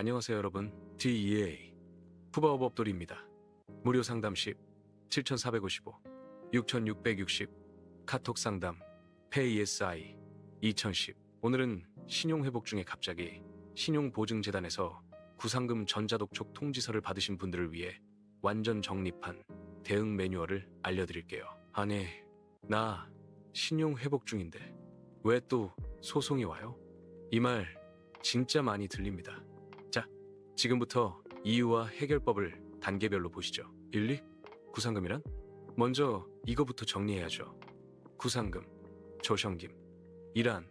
안녕하세요 여러분 DEA 푸바오 법돌이입니다. 무료 상담 10 7455 6660 카톡 상담 PaySI 2010 오늘은 신용회복 중에 갑자기 신용보증재단에서 구상금 전자독촉 통지서를 받으신 분들을 위해 완전 정립한 대응 매뉴얼을 알려드릴게요. 아니 나 신용회복 중인데 왜 또 소송이 와요? 이 말 진짜 많이 들립니다. 자, 지금부터 이유와 해결법을 단계별로 보시죠. 1, 2. 구상금이란? 먼저 이거부터 정리해야죠. 구상금, 조성금. 이란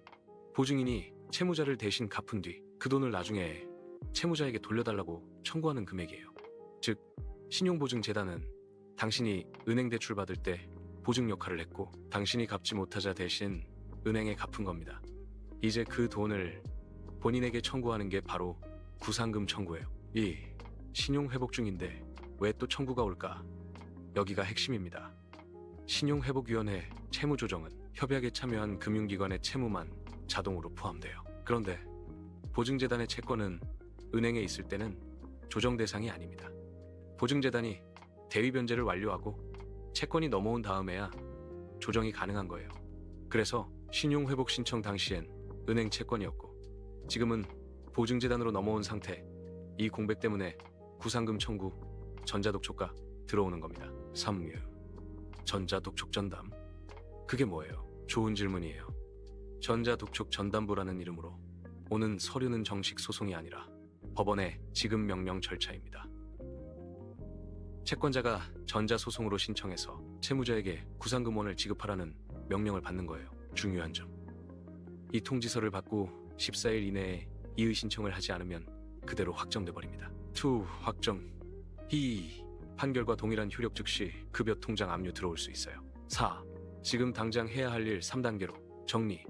보증인이 채무자를 대신 갚은 뒤 그 돈을 나중에 채무자에게 돌려달라고 청구하는 금액이에요. 즉, 신용보증재단은 당신이 은행 대출 받을 때 보증 역할을 했고 당신이 갚지 못하자 대신 은행에 갚은 겁니다. 이제 그 돈을 본인에게 청구하는 게 바로 구상금 청구예요. 이 신용 회복 중인데 왜 또 청구가 올까? 여기가 핵심입니다. 신용회복위원회 채무조정은 협약에 참여한 금융기관의 채무만 자동으로 포함돼요. 그런데 보증재단의 채권은 은행에 있을 때는 조정 대상이 아닙니다. 보증재단이 대위 변제를 완료하고 채권이 넘어온 다음에야 조정이 가능한 거예요. 그래서 신용회복 신청 당시엔 은행 채권이었고 지금은 보증재단으로 넘어온 상태 이 공백 때문에 구상금 청구 전자독 촉가 들어오는 겁니다. 3류 전자독 촉 전담 그게 뭐예요? 좋은 질문이에요. 전자독 촉 전담부라는 이름으로 오는 서류는 정식 소송이 아니라 법원의 지급 명령 절차입니다. 채권자가 전자소송으로 신청해서 채무자에게 구상금원을 지급하라는 명령을 받는 거예요. 중요한 점. 이 통지서를 받고 14일 이내에 이의 신청을 하지 않으면 그대로 확정돼 버립니다. 투 확정. 이 판결과 동일한 효력 즉시 급여 통장 압류 들어올 수 있어요. 4. 지금 당장 해야 할 일 3단계로 정리.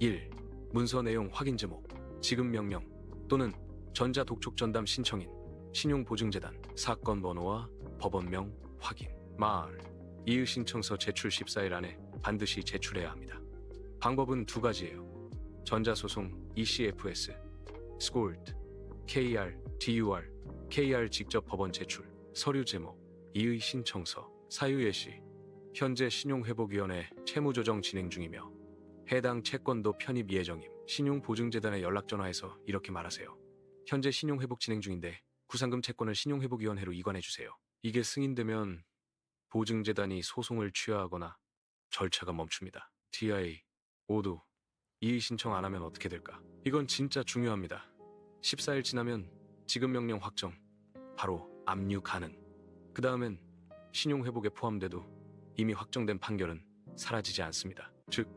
1. 문서 내용 확인 제목, 지급 명령 또는 전자 독촉 전담 신청인 신용보증재단 사건 번호와 법원명 확인. 말. 이의 신청서 제출 14일 안에 반드시 제출해야 합니다. 방법은 두 가지예요. 전자소송 ECFS, SCORT, KR, DUR, KR 직접 법원 제출, 서류 제목, 이의 신청서, 사유 예시, 현재 신용회복위원회 채무조정 진행 중이며 해당 채권도 편입 예정임. 신용보증재단에 연락전화해서 이렇게 말하세요. 현재 신용회복 진행 중인데 구상금 채권을 신용회복위원회로 이관해주세요. 이게 승인되면 보증재단이 소송을 취하하거나 절차가 멈춥니다. TI 5도 이의 신청 안 하면 어떻게 될까? 이건 진짜 중요합니다. 14일 지나면 지급 명령 확정, 바로 압류 가능. 그 다음엔 신용 회복에 포함돼도 이미 확정된 판결은 사라지지 않습니다. 즉,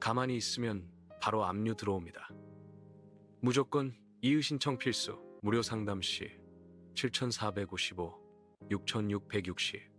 가만히 있으면 바로 압류 들어옵니다. 무조건 이의 신청 필수, 무료 상담 시 7455, 6660